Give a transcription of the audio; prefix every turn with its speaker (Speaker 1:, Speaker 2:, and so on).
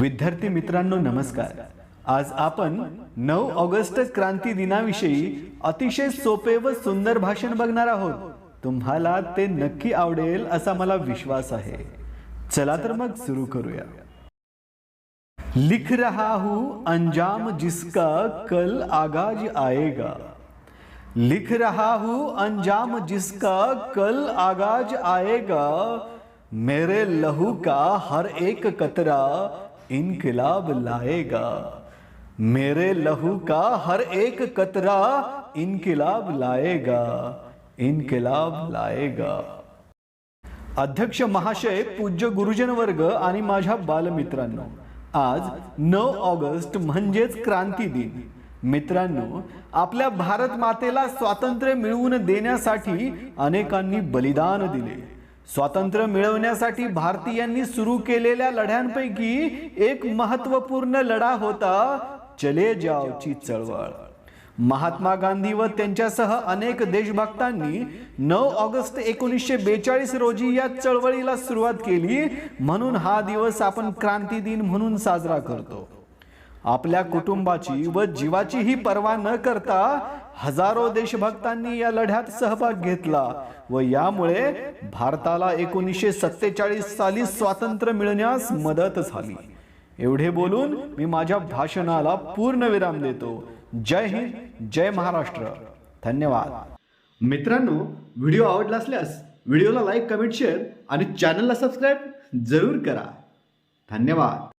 Speaker 1: विद्यार्थी मित्रांनो नमस्कार. आज आपण नऊ ऑगस्ट क्रांती दिनाविषयी अतिशय सोपे व सुंदर भाषण बघणार आहोत. तुम्हाला ते नक्की आवडेल असा मला विश्वास आहे. चला तर मग सुरू करूया. लिख रहा हूं अंजाम जिसका कल आगाज आएगा. लिख रहा हूं अंजाम जिसका कल आगाज आएगा. मेरे लहू का हर एक कतरा इनकलाब लाएगा। मेरे लहू का हर एक कतरा इनकलाब लाएगा इनकलाब लाएगा। अध्यक्ष महाशय पूज्य गुरुजन वर्ग आणि माझ्या बालमित्रांनो आज नऊ ऑगस्ट म्हणजेच क्रांती दिन. मित्रांनो आपल्या भारत मातेला स्वातंत्र्य मिळवून देण्यासाठी अनेकांनी बलिदान दिले. स्वातंत्र्य मिळवण्यासाठी भारतीयांनी सुरू केलेल्या लढ्यांपैकी एक महत्त्वपूर्ण लढा होता चले जावची चळवळ. महात्मा गांधी व त्यांच्यासह अनेक देशभक्तांनी नऊ ऑगस्ट एकोणीसशे बेचाळीस रोजी या चळवळीला सुरुवात केली. म्हणून हा दिवस आपण क्रांती दिन म्हणून साजरा करतो. आपल्या कुटुंबाची व जीवाचीही पर्वा न करता हजारो देशभक्तांनी या लढ्यात सहभाग घेतला व यामुळे भारताला एकोणीसशे सत्तेचाळीस साली स्वातंत्र्य मिळण्यास मदत झाली. एवढे बोलून मी माझ्या भाषणाला पूर्ण विराम देतो. जय हिंद जय महाराष्ट्र. धन्यवाद. मित्रांनो व्हिडिओ आवडला असल्यास व्हिडिओला लाईक कमेंट शेअर आणि चॅनलला सबस्क्राईब जरूर करा. धन्यवाद.